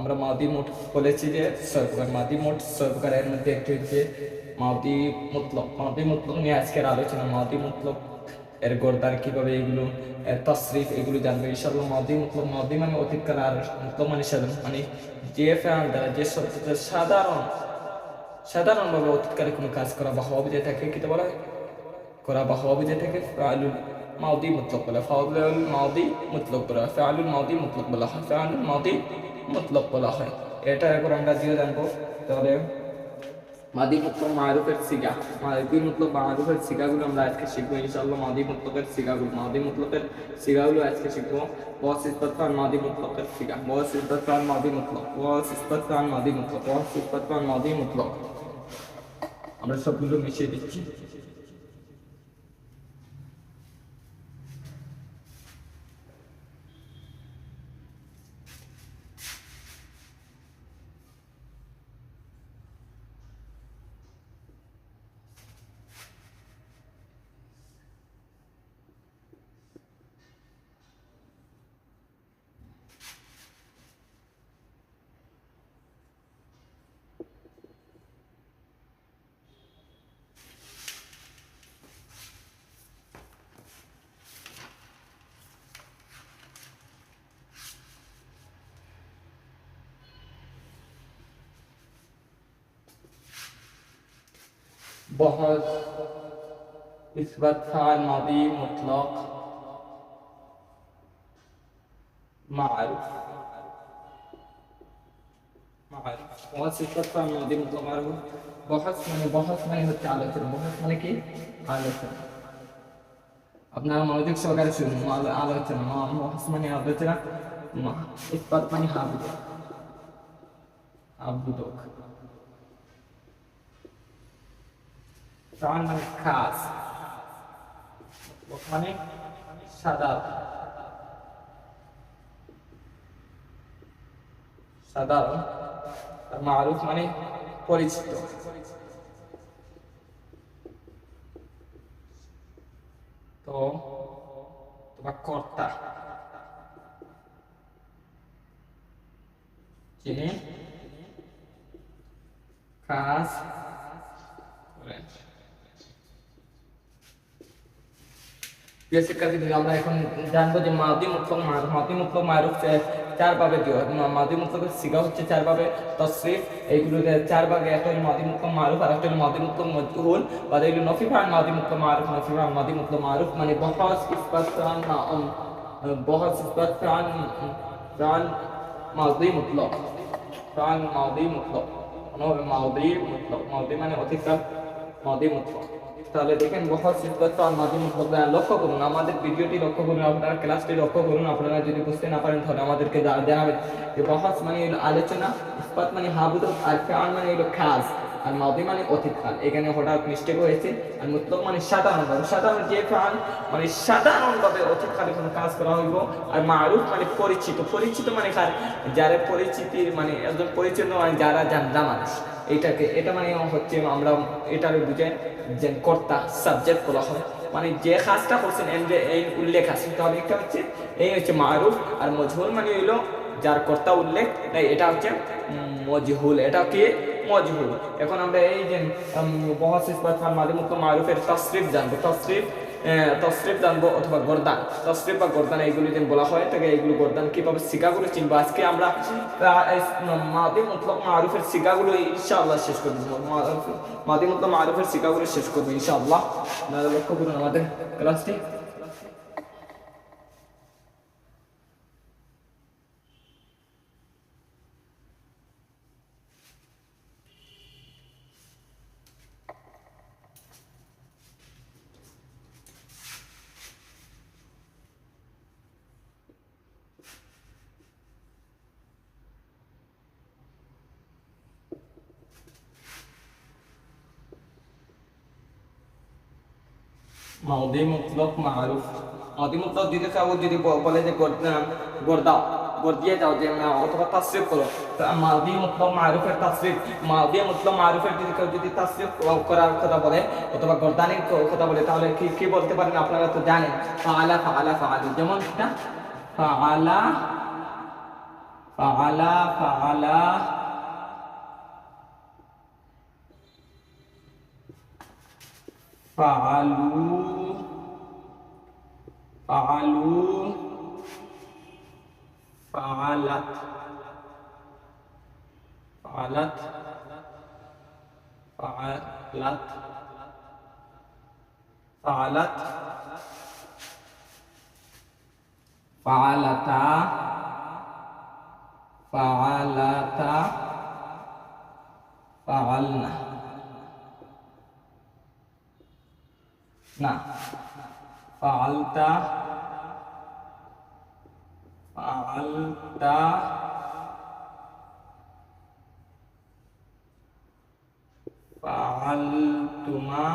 আমরা মাদি মোট বলেছি যে ছয় প্রকার মাদি মোট এর মধ্যে একটি হচ্ছে মাদি মতলব। মাদি মতলব নিয়ে আজকের আলোচনা মাদি মতলব এর গর্দার কীভাবে এগুলো, এর তসরিফ এগুলো জানবে। ইনশাআল্লাহ মাদি মতলব মাদি মানে অতীতকাল আর মতলব মানে সাধারণ মানে যে ফ্যান দ্বারা যে শব্দটা সাধারণ, সাধারণভাবে অতীতকালে কোনো কাজ করা বা হওয়া বুঝে থাকে কি বলা করা বা হওয়া বুঝে থাকে ফালুল মাউদি মতলব বলা ফাউলুল মাউদি মতলব বলা ফালুল মাউদি মতলব বলা হয়। ফালুল মাউদি মতলব বলা হয়। এটা এখন আমরা দিয়ে জানব। তাহলে মাদি মতলব মারুফের সিগা। মাদি মতলব মারুফের সিগাগুলো আমরা আজকে শিখব, ইনশাআল্লাহ মাদি মতলবের সিগাগুলো। মাদি মতলবের সিগাগুলো আজকে শিখব। বস ইসবাতান মাদি মতলবের সিগা। বস ইসবাতান মাদি মতলব। বস ইসবাতান মাদি মতলব। বস ইসবাতান মাদি মতলব। আমরা সবগুলো মিশিয়ে দিচ্ছি। بحث إثبات فعل ماضي مطلق معرف معرف بحث إثبات فعل ماضي مطلق معرف بحث من بحث ما يهت على كده بحث ما لكي على كده أبناء ما نديك شو قال شو ما على على كده ما بحث ما يهت على كده ما إثبات ما يهت على খাস মানে সাদা। সাধারণ মারুফ মানে পরিচিত। তো তোমার কর্তা। যিনি কাজ করেন। প্রিয় শিক্ষার্থীদের আমরা এখন জানব যে মাদি মারুফ মাদি মুতলক মারুফ চার ভাবে দিও মাদি মুতলকের সিগা হচ্ছে চার ভাবে তসরিফ এইগুলো চার ভাগে, একটা হলো মাদি মুতলক মারুফ আর একটা হলো মাদি মুতলক মজহুল, বা এগুলো নফিফান মাদি মুতলক মারুফ নফিফান মাদি মুতলক মারুফ মানে বহস ইসবাত ফান বহস ফান ফান মাদি মুতলক ফান মাদি মুতলক মানে মাদি মুতলক মাদি মানে অতীতকাল মাদি মুতলক তাহলে দেখেন বহুত সিদ্ধত আর মাঝে মধ্যে লক্ষ্য করুন, আমাদের ভিডিওটি লক্ষ্য করুন, আপনারা ক্লাসটি লক্ষ্য করুন, আপনারা যদি বুঝতে না পারেন তাহলে আমাদেরকে জানাবেন। যে বহস মানে হলো আলোচনা, ইস্পাত মানে হাবুদ, আর ফেয়ান মানে হলো খাস, আর মাদি মানে অতীতকাল এখানে হঠাৎ মিস্টেক হয়েছে, আর মুতলক মানে সাধারণ ভাবে সাধারণ যে ফ্যান মানে সাধারণভাবে অতীতকালে কোনো কাজ করা হইব, আর মারুফ মানে পরিচিত। পরিচিত মানে কার? যারা পরিচিতির মানে একজন পরিচিত মানে যারা জানলা মানুষ এটাকে, এটা মানে হচ্ছে আমরা এটারে বুঝে যে কর্তা সাবজেক্ট বলা হয়। মানে যে কাজটা করছেন এর যে এই উল্লেখ আছে তাহলে একটা হচ্ছে, এই হচ্ছে মারুফ আর মজহুল মানে হইল যার কর্তা উল্লেখ। তাই এটা হচ্ছে মজহুল, এটা কি? মজহুল। এখন আমরা এই যে বহস ইসবাত খান মারুফের তসরিফ জানব। তসরিফ তসরিফ জানব অথবা গরদান। তসরিফ বা গরদান এইগুলি দিন বলা হয়, তাকে এইগুলো গরদান কীভাবে শিকাগুলো চিনব? আজকে আমরা মাদি মতলব মারুফের শিকাগুলো ইনশাআল্লাহ শেষ করব মাদি মতলব মারুফের শিকাগুলো শেষ করব ইনশাআল্লাহ। লক্ষ্য করুন আমাদের ক্লাসটি মাউদি মুতলক মারুফ। মাউদি মুতলক যদি কেউ যদি বলে যে গর্দাও গর্দিয়ে যাও, যে অথবা তাসরিফ করো। মাউদি মুতলক মারুফের তাসরিফ। মাউদি মুতলক মারুফের যদি কেউ যদি তাসরিফ করার কথা বলে, অথবা গর্দানির কথা বলে, তাহলে কি কি বলতে পারেন আপনারা তো জানেন? ফাআলা ফাআলা, ফাআলু। যেমন এটা ফাআলা ফাআলা ফাআলা। ফাআলু। فعلوا فعلت فعلت فعلت فعلت فعلتا فعلتا فعلنا. نعم. ফাআলতা ফাআলতা ফাআলতুমা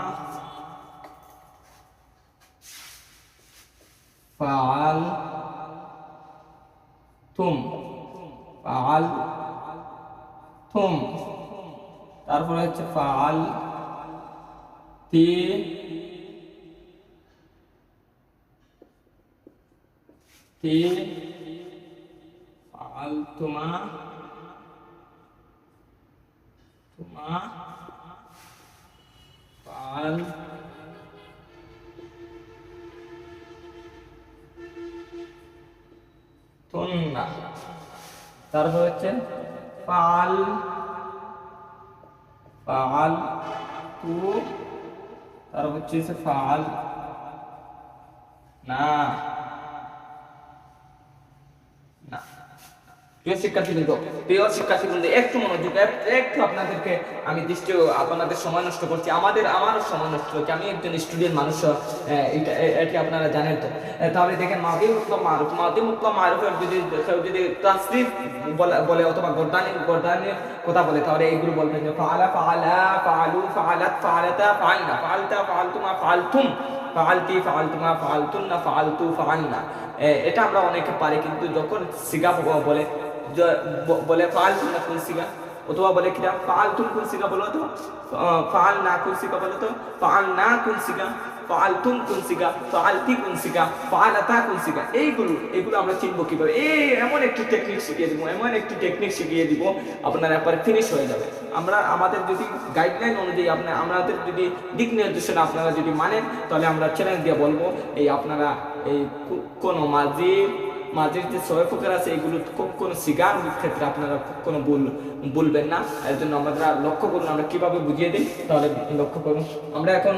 ফাআল তুম ফাআল তুম তারপরে হচ্ছে ফাআল তি তি ফাআল তুমা তুমা ফাআল তুন্না তারপর হচ্ছে পাল পাল তু, তারপর হচ্ছে হচ্ছে ফাল না না। প্রিয় শিক্ষার্থীবৃন্দ প্রিয় শিক্ষার্থীবৃন্দ, একটু মনোযোগ, একটু আপনাদেরকে আমি দৃষ্টি, আপনাদের সময় নষ্ট করছি। আমাদের আমারও সময় নষ্ট হচ্ছে আমি একজন স্টুডেন্ট মানুষ এটা, এটি আপনারা জানেন তো। তাহলে দেখেন মাদি মুতলাম মারুফ মাদি মুতলাম মারুফের যদি, কেউ যদি তাসরিফ বলে অথবা গর্দানি গর্দানির কথা বলে, তাহলে এইগুলো বলবেন যে ফাআলা ফাআলা ফাআলু ফাআলাত ফাআলাতা ফাআলনা ফাআলতা ফাআলতুমা ফাআলতুম ফাআলতি ফাআলতুমা ফাআলতুন্না ফাআলতু ফাআলনা এ- এটা আমরা অনেকে পারি, কিন্তু যখন সিগা বলে বলে ফাআলতুম না কোন সিগা অথবা বলে কিনা ফাআলতুম কোন সিগা বলো তো ফাআল না কোন সিগা বলো তো ফাআল না কোন সিগা ফাআলতুম কোন সিগা ফাআলতি কোন সিগা ফাআলাতা কোন সিগা এইগুলো এগুলো আমরা চিনবো কীভাবে এই এমন একটি টেকনিক শিখিয়ে দিব এমন একটি টেকনিক শিখিয়ে দিব আপনার একবার ফিনিশ হয়ে যাবে আমরা আমাদের যদি গাইডলাইন অনুযায়ী আপনার আমাদের যদি দিক নির্দেশনা আপনারা যদি মানেন তাহলে আমরা চ্যালেঞ্জ দিয়ে বলব এই আপনারা এই কোনো মাঝি মাঝির যে প্রকার আছে, এগুলো কোন কোন সিগার ক্ষেত্রে আপনারা কোনো ভুল বলবেন না। এর জন্য আমরা লক্ষ্য করুন, আমরা কীভাবে বুঝিয়ে দিই, তাহলে লক্ষ্য করুন। আমরা এখন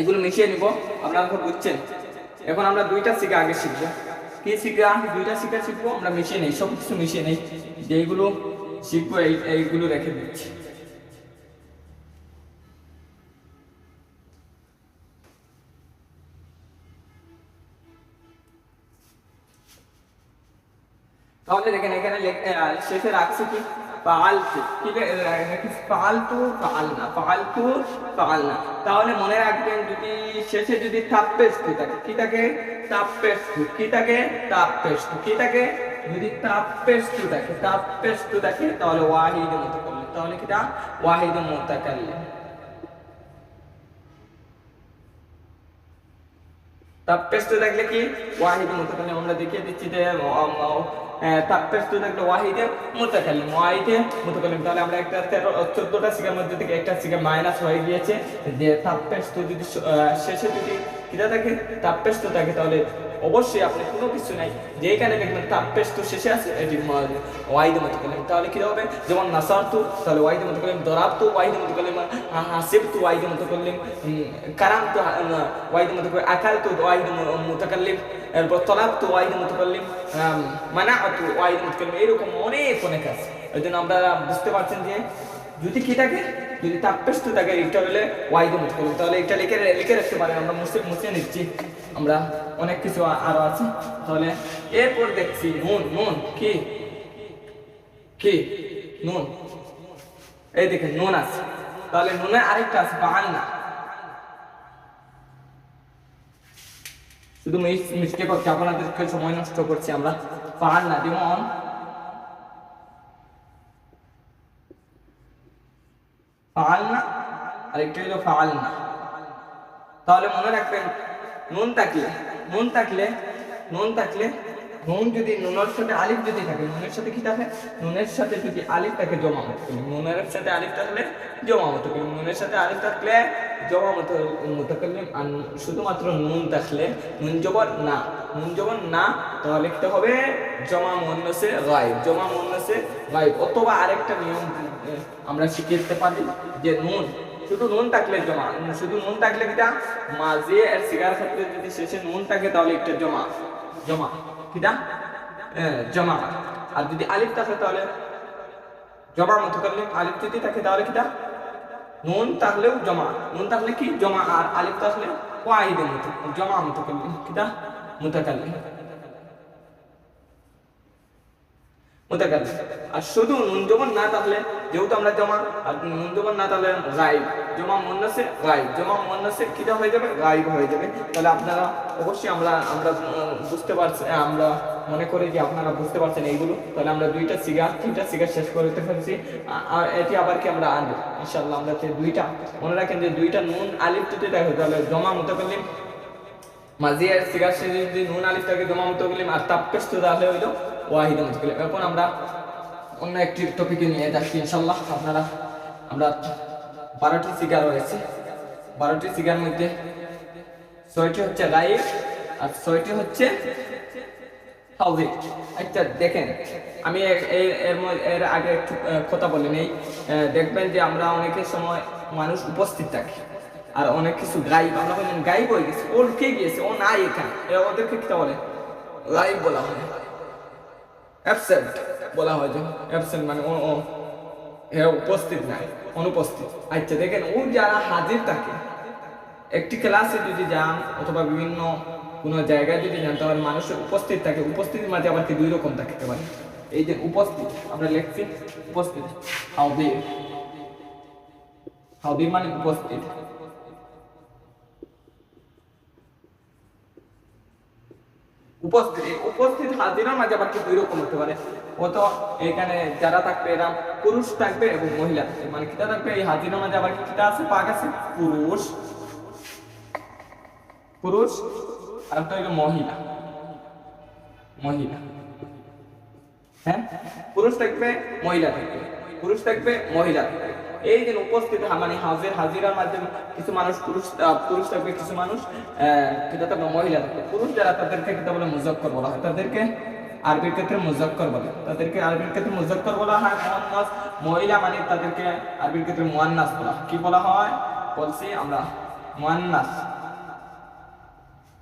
এগুলো মিশিয়ে নিব, আপনারা এখন বুঝছেন। এখন আমরা দুইটা সিগা আগে শিখব। কি সিগা দুইটা সিগা শিখব, আমরা মিশিয়ে নেই সব কিছু মিশিয়ে নেই। যেইগুলো শিখব, এই, এইগুলো রেখে দিচ্ছি। তাহলে দেখেন এখানে শেষে রাখছি কি? ফালতু কি লে- আহ, নাকি ফালতু ফালনা ফালতু ফালনা তাহলে মনে রাখবেন যদি শেষে যদি তাপ্পেস্তু থাকে কি থাকে? তাপ্পেস্তু কি থাকে? তাপ্পেস্তু কি থাকে? যদি তাপ্পেস্তু থাকে তাপ্পেস্তু থাকে তাহলে ওয়াহিদ মুতাকাল্লিম। তাহলে কিটা ওয়াহিদ মুতাকাল্লিম। তাপ্পেস্তু থাকলে কি? ওয়াহিদ মুতাকাল্লিম। আমরা দেখিয়ে দিচ্ছি যে তাপ্পেস্তু থাকলে ওয়াহিদে, মুতাকাল্লিম ওয়াহিদে। মুতাকাল্লিম, তাহলে আমরা একটা তেরো চোদ্দোটা সিগার মধ্যে থেকে একটা সিগা মাইনাস হয়ে গিয়েছে। যে তাপ্পেস্তু যদি শেষে যদি কিটা থাকে তাপ্পেস্তু থাকে, তাহলে অবশ্যই আপনি কোনো কিছু নাই। যেখানে দেখবেন তাপ্পেস্তু শেষে আছে, এটি ওয়াহিদ মুতাকাল্লিম তাহলে কী হবে? যেমন নাসারতু, তাহলে ওয়াহিদ মুতাকাল্লিম দরাবতু ওয়াহিদ মুতাকাল্লিম হাসিবতু ওয়াহিদ মুতাকাল্লিম কারামতু ওয়াহিদ মুতাকাল্লিম আকালতু ওয়াহিদ মুতাকাল্লিম। এরপর তলাবতু ওয়াহিদ মুতাকাল্লিম মানাআতু ওয়াহিদ মুতাকাল্লিম এরকম অনেক অনেক আছে। ওই জন্য আমরা বুঝতে পারছেন যে, যদি কি থাকে যদি তাপ্পেস্ত থাকে এটা হলে ওয়াহিদ মুতাকাল্লিম তাহলে এটা লিখে লিখে রাখতে পারেন আমরা মুছে মুছে নিচ্ছি। আমরা অনেক কিছু আরও আছে। তাহলে এরপর দেখছি, নুন নুন, কি? কি? নুন। এই দেখেন, নুন আছে। তাহলে নুনে আরেকটা আছে বান না শুধু মিস্টেক হচ্ছে আপনাদেরকে সময় নষ্ট করছি আমরা। পান না যেমন ফাল না আরেকটা হলো ফাল না তাহলে মনে রাখবেন, নুন থাকলে নুন থাকলে নুন থাকলে, নুন যদি, নুনের সাথে আলিফ যদি থাকে, নুনের সাথে কি থাকে? নুনের সাথে যদি আলিফ থাকে, জমা মুতাকাল্লিম নুনের সাথে আলিফ থাকলে জমা মুতাকাল্লিম নুনের সাথে আলিফ থাকলে জমা মুতা- মুতাকাল্লিম, আর শুধুমাত্র নুন থাকলে, নুন জবর না। নুন জবর না। তাহলে লিখতে হবে জমা মুন্নসে গায়েব। জমা মুন্নসে গায়েব। অথবা আরেকটা নিয়ম আমরা শিখে দিতে পারি যে নুন, শুধু নুন থাকলে জমা শুধু নুন থাকলে কিটা? মাঝে আর সিগার ক্ষেত্রে যদি শেষে নুন থাকে তাহলে একটা জমা জমা, কিটা? জমা। আর যদি আলিফ থাকে তাহলে জমা মুতাকাল্লিম আলিফ যদি থাকে তাহলে কিটা? নুন থাকলেও জমা। নুন থাকলে কি? জমা। আর আলিফ থাকলে ওয়াহিদে মুতা জমা মুতাকাল্লিম কিটা? মুতাকাল্লিম। আর শুধু নুন না থাকলে, যেহেতু আমরা জমা, আর নুন না থাকলে জমা জমা কিটা হয়ে যাবে হয়ে যাবে। তাহলে আপনারা অবশ্যই আমরা আমরা বুঝতে পারছি আমরা মনে করি যে আপনারা বুঝতে পারছেন এইগুলো। তাহলে আমরা দুইটা সিগার, তিনটা সিগার শেষ করতে পেরেছি। আর এটি আবার কি আমরা আনব? ইনশাআল্লাহ আমরা দুইটা, মনে রাখেন যে দুইটা নুন আলিফ যদি থাকে, তাহলে জমা মুতাকাল্লিম মাজিয়ার শেষে যদি নুন আলিফ থাকে জমা মুতাকাল্লিম আর তাপ্পেস তো তাহলে হইল ওয়াহিদ মুতাকাল্লিম এখন আমরা অন্য একটি টপিকে নিয়ে যাচ্ছি ইনশাআল্লাহ। আপনারা, আমরা বারোটি সিগার রয়েছে। বারোটি সিগার মধ্যে ছয়টি হচ্ছে গাইব আর ছয়টি হচ্ছে হাউজিং আচ্ছা দেখেন, আমি এর আগে একটু কথা বলে নেই। দেখবেন যে আমরা অনেকের সময় মানুষ উপস্থিত থাকি। আর অনেক কিছু গাইব আমরা বললেন গাইব হয়ে গেছে ও লুকিয়ে গিয়েছে, ও নাই এখানে এরা ওদেরকে কি বলে? গাইব বলা হয়। অ্যাবসেন্ট বলা হয় যে অ্যাবসেন্ট মানে ও ও, এ উপস্থিত নাই, অনুপস্থিত। আচ্ছা দেখেন, ও যারা হাজির থাকে, একটি ক্লাসে যদি যান, অথবা বিভিন্ন কোনো জায়গায় যদি যান, তাহলে মানুষের উপস্থিত থাকে, উপস্থিতির মাঝে আবার কি দুই রকম থাকতে পারে এই যে উপস্থিত, আমরা লিখছি উপস্থিত হাউদির হাউদির মানে উপস্থিত। উপস্থিত উপস্থিত হাজিরার মাঝে আবার দুই রকম হতে পারে? ও তো এখানে যারা থাকবে এরা পুরুষ থাকবে এবং মহিলা থাকবে। মানে কিটা থাকবে? এই হাজিরার মাঝে আবার কিটা আছে? পাক আছে? পুরুষ। পুরুষ, আর একটা হলো মহিলা। মহিলা। হ্যাঁ? পুরুষ থাকবে, মহিলা থাকবে। পুরুষ থাকবে, মহিলা থাকবে। এই যে উপস্থিত মানে হাজির হাজিরার মাধ্যমে কিছু মানুষ পুরুষ পুরুষ থাকবে কিছু মানুষ আহ, থাকবে মহিলা থাকবে। পুরুষ যারা তাদেরকে কিতা বলে মুজক্কর বলা হয়? তাদেরকে আরবির ক্ষেত্রে মুজক্কর বলে। তাদেরকে আরবির ক্ষেত্রে মুজক্কর বলা হয় মুয়ান্নাস মহিলা মানে তাদেরকে আরবির ক্ষেত্রে মুয়ান্নাস বলা কি বলা হয়? বলছি আমরা মুয়ান্নাস।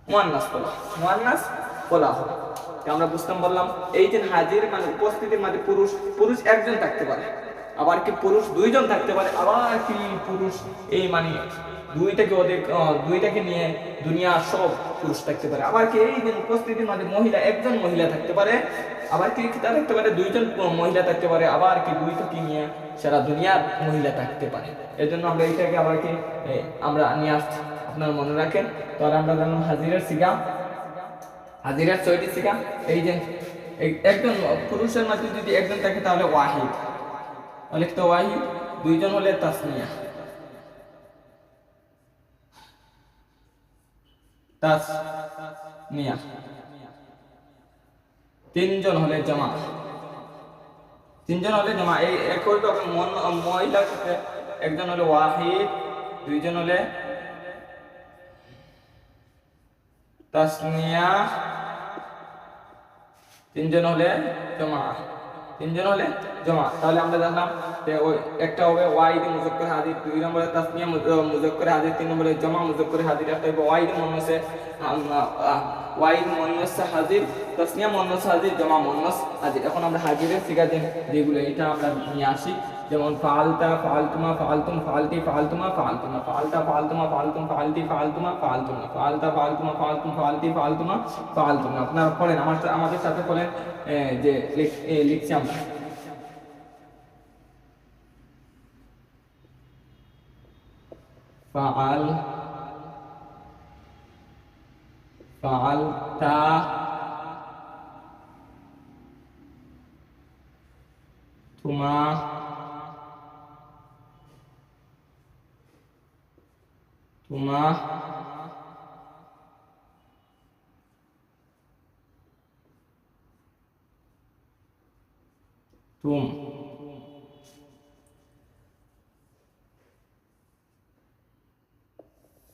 মুয়ান্নাস বলা। মুয়ান্নাস বলা হয়। আমরা বুঝতাম বললাম এই যে হাজির মানে উপস্থিতির মাঝে পুরুষ পুরুষ একজন থাকতে পারে। আবার কি পুরুষ দুইজন থাকতে পারে? আবার কি পুরুষ এই মানে দুইটাকে ওদের দুইটাকে নিয়ে দুনিয়া সব পুরুষ থাকতে পারে। আবার কি এই উপস্থিতির মাঝে মহিলা, একজন মহিলা থাকতে পারে, আবার কি তা থাকতে পারে, দুইজন মহিলা থাকতে পারে, আবার কি দুইটাকে নিয়ে সারা দুনিয়ার মহিলা থাকতে পারে। এই জন্য আমরা এইটাকে আবার কি আমরা নিয়ে আসছি। আপনারা মনে রাখেন, তাহলে আমরা জানলাম হাজিরার সিগা, হাজিরার ছয়টি সিগা। এই যে এক- একজন পুরুষের মাঝে যদি একজন থাকে তাহলে ওয়াহিদ। তাহলে তো দুইজন হলে তাসনিয়া। তাসনিয়া। তিনজন হলে জমা তিনজন হলে জমা এই একই ক্ষেত্রে একজন হলে ওয়াহিদ, দুইজন হলে তাসনিয়া, তিনজন হলে জমা তিনজন হলে জমা। তাহলে আমরা জানলাম যে ওই একটা হবে ওয়াইদ মুজক্কর হাজির দুই নম্বরে তাসমিয়া মুজ- মুজক্কর হাজির তিন নম্বরে জমা মুজক্কর হাজির একটা হবে ওয়াইদ মনসে ওয়াইদ মনসে হাজির, তাসমিয়া মনসে হাজির, জমা মনস হাজির। এখন আমরা হাজিরের দিন যেগুলো এটা আমরা নিয়ে আসি। যেমন ফালতা, ফালতুমা, ফালতুম, ফালতি, ফালতুমা ফালতুমা, ফালতা, ফালতুমা, ফালতুম, ফালতি, ফালতুমা ফালতুমা, ফালতা, ফালতুমা, ফালতুম, ফালতি, ফালতুমা ফালতুমা। আপনারা পড়েন, আমার আমাদের সাথে পড়েন যে লিখ- লিখছি আমরা। ফাল, ফালতা তুমা তোমা তুম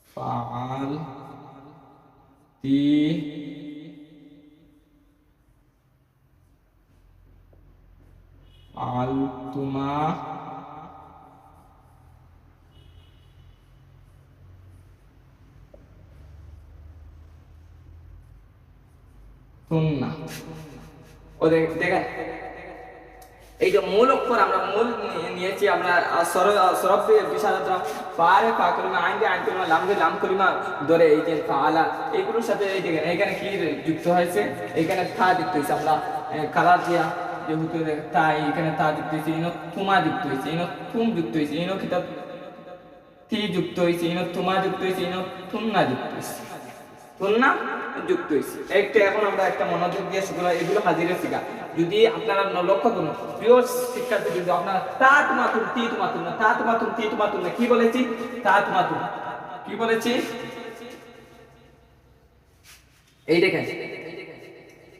ফাল তি আল তুমা তুন্না ও দেখ- দেখেন। এই যে মূল অক্ষর আমরা মূল নিয়ে- নিয়েছি, আমরা বিশালতা পারে পা করিমা আইন আইন করিমা লাম ধরে এই যে ফালা এইগুলোর সাথে এই দেখেন এখানে কি যুক্ত হয়েছে? এখানে থা যুক্ত হয়েছে, আমরা কালার দিয়া যেহেতু তা এখানে তা যুক্ত হয়েছে, ইনো তুমা যুক্ত হয়েছে, ইনো তুম যুক্ত হয়েছে, ইনো কিতাব তি যুক্ত হয়েছে, ইনো তুমা যুক্ত হয়েছে, ইনো তুন্না যুক্ত হয়েছে। তুলনা যুক্ত হয়েছে একটা এখন আমরা একটা মনোযোগ দিয়ে সেগুলো এগুলো হাজিরে শিখা যদি আপনারা লক্ষ্য করুন প্রিয় শিক্ষার্থী যদি আপনারা তাত মাতুন তি মাতুন না, তাত মাতুন তি মাতুন না, কি বলেছি? তাত মাতুন। কি বলেছি? এই দেখেন।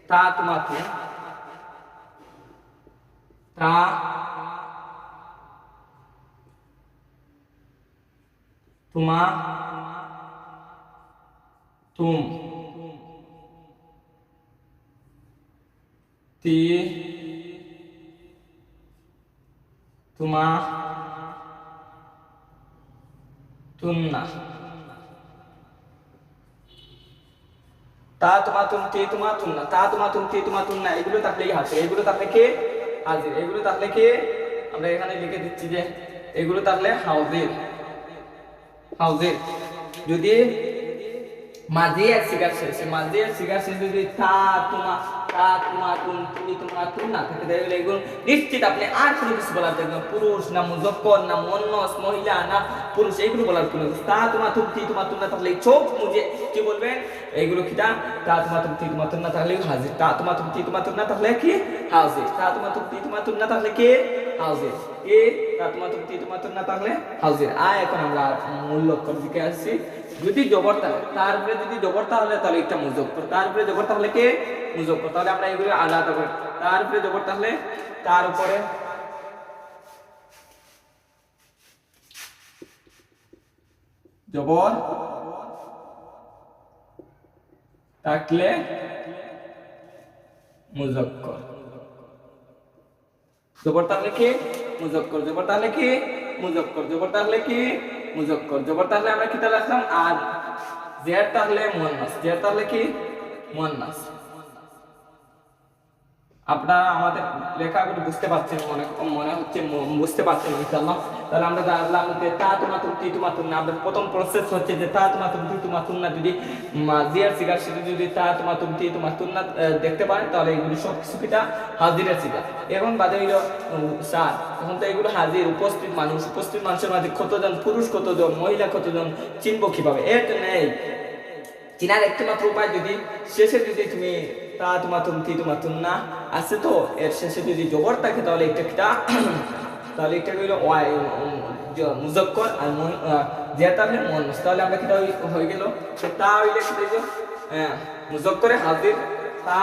তাত মাতুন। তা তোমা तुम ती तुमा तुन्ना তা তোমা তুম তি তোমা তুন্না তা তোমা তুম তি তোমা তুন্না এগুলো তাহলেই হাসে এগুলো তাহলে কে হাজির এগুলো তাহলে কে আমরা এখানে লিখে দিচ্ছি যে এগুলো তাহলে হাউজির হাউজির যদি মাঝে এক সিগার শেষে। মাঝে এক সিগার শেষে যদি তা তোমা তা তোমা তুম তুমি তোমা তুম না থাকে, তাহলে এগুলো নিশ্চিত আপনি আর কোনো কিছু বলার দেখবেন পুরুষ না মুজক্কর না মন্নস, মহিলা না পুরুষ এইগুলো বলার কোনো। তা তোমা তুম তি তোমা তুম না এই চোখ মুজে কি বলবেন? এইগুলো কিটা তা? তোমা তুম তি তোমা তুম না তাহলে হাজির। তা তোমা তুম তি তোমা তুম না তাহলে কি? হাজির। তা তোমা তুম তি তোমা তুম না তাহলে কে? হাজির। এ তা তোমা তুম তি তোমা তুম না তাহলে হাজির। আয়, এখন আমরা মূল লক্ষ্যের দিকে আসছি। যদি জবর থাকে, তার উপরে যদি জবর তাহলে তাহলে একটা মুজক্কর তার উপরে জবর তাহলে কে? মুজক্কর তাহলে আমরা এগুলো আলাদা করে। তার উপরে জবর তাহলে তার উপরে জবর থাকলে মুজক্কর জবর তাহলে কি? মুজক্কর জবর তাহলে কি? মুজক্কর জবর তাহলে কি? মুজক্কর। জবর তাহলে আমরা কি তাহলে আসলাম? আর জের তাহলে মুয়ান্নাস। জের তাহলে কি মুয়ান্নাস? আপনারা আমাদের লেখাগুলো বুঝতে পারছেন মনে মনে হচ্ছে বুঝতে পারছেন ইনশাআল্লাহ। তাহলে আমরা জানলাম যে তা তোমা তুমি তি তোমা তুমি না, আমাদের প্রথম প্রসেস হচ্ছে যে তা তোমা তুমি তি তোমা তুমি না যদি মাজিয়ার সিগার সেটা যদি তা তোমা তুমি তি তোমা তুমি না দেখতে পারেন তাহলে এগুলো সব কিছু কিটা হাজিরের সিগার। এখন বাদে হইল সার এখন তো এগুলো হাজির, উপস্থিত মানুষ, উপস্থিত মানুষের মাঝে কতজন পুরুষ, কতজন মহিলা, কতজন চিনবো কীভাবে? এটা নেই চিনার একটি মাত্র উপায় যদি, শেষে যদি তুমি তা তুম তি তোমার না। আছে তো এর শেষে যদি জবর থাকে তাহলে একটা কিটা তাহলে একটা হইল মুজক্কর আর মন আহ, যে তাহলে মন তাহলে আমরা কিটা হই- হয়ে গেল। তো হইলে কি হ্যাঁ মুজক্করে হাজির। তা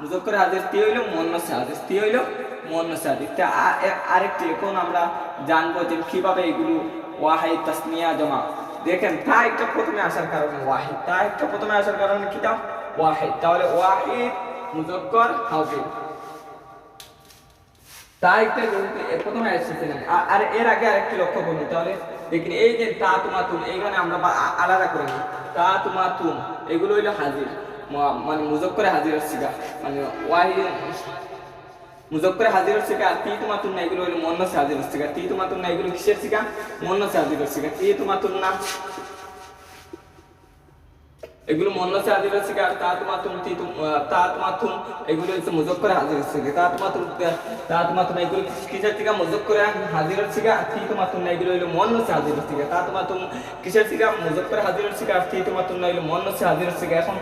মুজক্করে হাজির তি হইল মন্নসে হাজির তি হইল মন্নসে হাজির তা আরেকটি এখন আমরা জানব যে কীভাবে এগুলো ওয়াহাই তাসনিয়া জমা। দেখেন তা একটা প্রথমে আসার কারণে ওয়াহিদ তা একটা প্রথমে আসার কারণে কি দাও ওয়াহিদ। তাহলে ওয়াহিদ মুজক্কর হাউজির তা একটা যেহেতু এ প্রথমে এসেছে না আ- আর এর আগে আরেকটি লক্ষ্য করুন, তাহলে দেখুন, এই যে তা তোমা তুম এইখানে আমরা আলাদা করে নিই। তা তোমা তুম এগুলো হইল হাজির। মানে মুজক্করে হাজিরের সিগা মানে ওয়াহিদ মুজক্করে হাজিরের শিকা তি তোমার তুন্না এগুলো হলো মন্নসে হাজিরের শিকা তি তোমার তুন্না এগুলো কিসের শিকা মন্নসে হাজিরের শিকা তি তোমার তুন্না এগুলো মন্নসে হাজিরের শিকা আর তা তোমার তুম তি তুম আহ, তা তোমার তুম এগুলো হচ্ছে মুজক্করে হাজিরের শিকা তা তোমার তুম তা তোমার তুম এগুলো কিসের শিকা মুজক্করে হাজিরের শিকা আর তি তোমার তুন্না এগুলো হলো মন্নসে হাজিরের শিকা তা তোমার তুম কিসের শিকা মুজক্করে হাজিরের শিকা আর তি তোমার তুন্না হলো মন্নসে হাজিরের শিকা এখন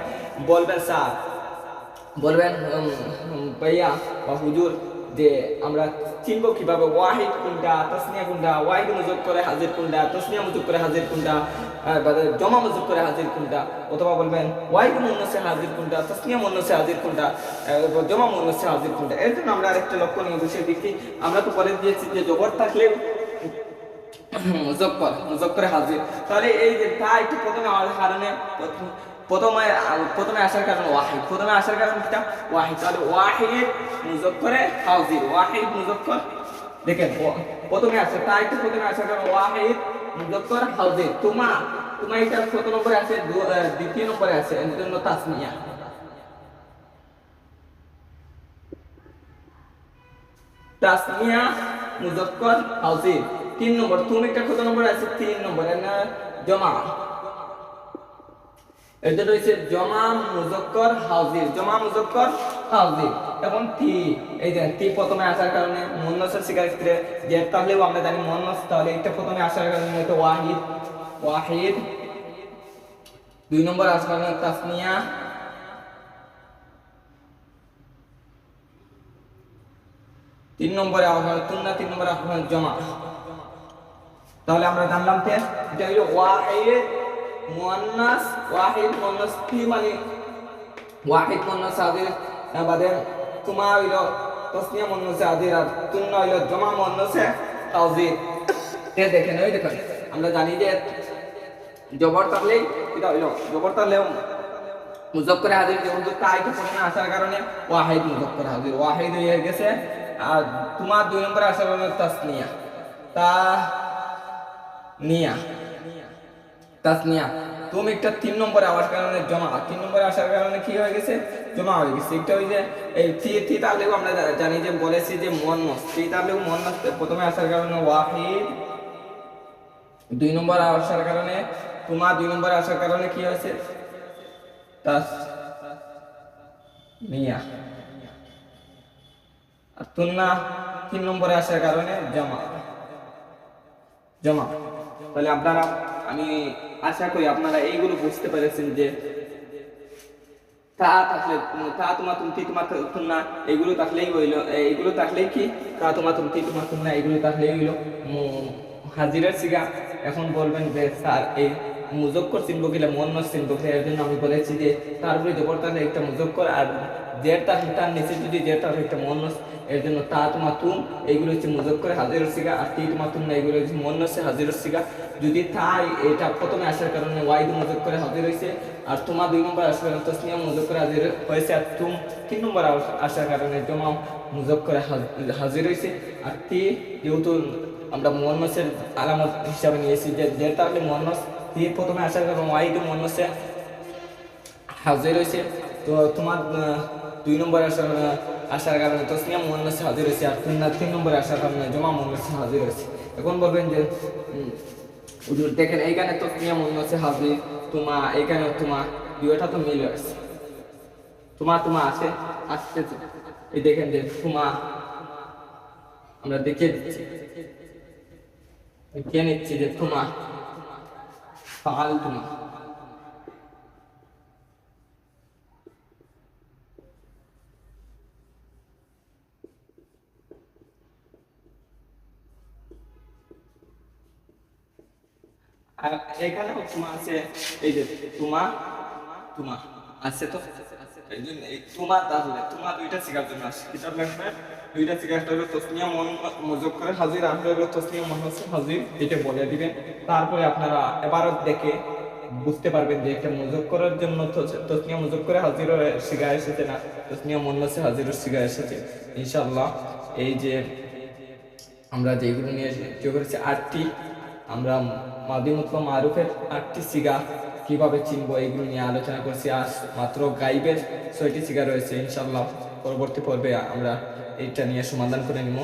বলবেন স্যার বলবেন ভাইয়া বা হুজুর যে আমরা চিনবো কীভাবে ওয়াহিদ কোনটা তসনিয়া কোনটা ওয়াহিদ মুজব করে হাজির কোনটা তসনিয়া মুজব করে হাজির কোনটা জমা মুজব করে হাজির কোনটা অথবা বলবেন ওয়াহিদ মুন্নসে হাজির কোনটা তসনিয়া মুন্নসে হাজির আহ, জমা মুন্নসে হাজির কোনটা এর জন্য আমরা আরেকটা লক্ষণীয় বিষয় দেখি। আমরা তো পরে দিয়েছি যে জবর থাকলে মুজক্কর মুজক্করে হাজির। তাহলে এই যে তা একটু প্রথমে আমার কারণে প্রথম- প্রথমে আসার কারণ ওয়াহিদ। প্রথমে আসার কারণ কিটা ওয়াহিদ। তাহলে ওয়াহিদ মুজক্করে হাজির ওয়াহিদ মুজক্কর দেখেন প্রথমে আসে তা একটু প্রথমে আসার কারণ ওয়াহিদ হাজির তোমা তোমার এটা কত নম্বরে আছে? দ্বিতীয় নম্বরে আছে, এর জন্য তাসমিয়া। তাসমিয়া মুজক্কর হাজির তিন নম্বর তুমিটা কত নম্বর আছে? তিন নম্বর না, জমা। এটা রয়েছে জমা মুজক্কর হাজির জমা মুজক্কর হাজির এখন তি, এই যে তি প্রথমে আসার কারণে মুন্নসের যে তাহলেও আমরা জানি তাহলে এটা প্রথমে আসার কারণে এটা ওয়াহিদ ওয়াহিদ। দুই নম্বর তাসমিয়া তিন নম্বরে আহ্বান তুন্না, তিন নম্বরে আহ্বান জমা। তাহলে আমরা জানলাম যে এটা হলো ওয়াহিদ মুয়ান্নাস, ওয়াহিদ মুয়ান্নাস, কি মানে? ওয়াহিদ মুয়ান্নাস আদির বাদে তোমা হইল তসনিয়া মুয়ান্নাস আদির আর তুন্না হইল জমা মুয়ান্নাস তাওজিদ এ দেখেন, ওই দেখেন, আমরা জানি যে জবর তাহলেই এটা হইল, জবর তাহলেও মুজক্কর হাজির যেহেতু তাই তো প্রথমে আসার কারণে ওয়াহিদ মুজক্কর হাজির, ওয়াহিদ হয়ে গেছে আর তোমার দুই নম্বরে আসার কারণে তাসনিয়া। তা নিয়া। তাসনিয়া তুমি একটা তিন নম্বরে আসার কারণে জমা। তিন নম্বরে আসার কারণে কি হয়ে গেছে? জমা হয়ে গেছে। একটা ওই যে, এই তি তি তাহলেও আমরা জানি যে বলেছি যে মন্নস তি তাহলেও মন্নস প্রথমে আসার কারণে ওয়াহিদ। দুই নম্বর আসার কারণে তোমা। দুই নম্বরে আসার কারণে কি হয়েছে? তাস নিয়া। আর তুন্না তিন নম্বরে আসার কারণে জমা। জমা। তাহলে আপনারা আমি আশা করি আপনারা এইগুলো বুঝতে পেরেছেন যে তা থাকলে, তা তোমার তুমি তোমার তুন্না এগুলো থাকলেই হইল, এইগুলো থাকলেই কি? তা তোমার তুমি তোমার তুন্না এগুলো থাকলেই হইল হাজিরের সিগা এখন বলবেন যে, স্যার, এই মুজক্কর চিনবো কিনা মন্নস চিনবো কিনা এর জন্য আমি বলেছি যে তারপরে জবর তাহলে একটা মুজক্কর আর জের তার তার নিচে যদি জের তার একটা মন্নস এর জন্য তা তোমার তুম এইগুলো হচ্ছে মুজক্কর হাজিরের সিগা আর তি তোমার তুম না, এগুলো হচ্ছে মন্নসে হাজিরের সিগা যদি তাই, এটা প্রথমে আসার কারণে ওয়াইদ মুজক্করে হাজির হয়েছে। আর তোমার দুই নম্বর আসার কারণে তসনিয়া করে হাজির হয়েছে। আর তুম তিন নম্বর আসার কারণে জমা মুজক্করে হাজ- হাজির হয়েছে। আর তি যেহেতু আমরা মোহাম্মসের আলামত হিসাবে নিয়েছি, যে যে তাহলে মোহাম্মদ দিয়ে প্রথমে আসার কারণে ওয়াইদ মোহাম্মসে হাজির হয়েছে। তো তোমার দুই নম্বর আসার আসার কারণে তসনিয়া মোহাম্মসে হাজির হয়েছে আর তিন তিন নম্বরে আসার কারণে জমা মোহাম্মসে হাজির হয়েছে। এখন বলবেন যে হুজুর, দেখেন, এইখানে তসনিয়া মোহাম্মসে হাজির, তোমা, এইখানে তোমা, দুইটা তো মিলে আছে। তোমা তোমা আছে আসতে এই দেখেন যে, তোমা, আমরা দেখিয়ে দিচ্ছি। কে নিচ্ছি যে তোমা ফাল তোমা। আর তোমা আছে, এই যে তোমা তোমা, আছে তো? এই জন্য এই তাহলে তোমা দুইটা শিকার জন্য দুইটা মন মুজক্করে হাজির হাজির এটা বলে দিবেন। তারপরে আপনারা এবারও দেখে বুঝতে পারবেন যে একটা করার জন্য তসনিয়া করে হাজিরও শিখা এসেছে না, তসনিয়া মোহাম্মদ হাজিরও শিখা এসেছে, ইনশাআল্লাহ। এই যে আমরা যেগুলো নিয়ে করেছি আটটি আমরা মাদিমুত্ব মারুফের আটটি সিগা কীভাবে চিনবো এইগুলো নিয়ে আলোচনা করছি। আজ মাত্র গাইবের ছয়টি সিগা রয়েছে ইনশাল্লাহ পরবর্তী পর্বে আমরা এইটা নিয়ে সমাধান করে নিব।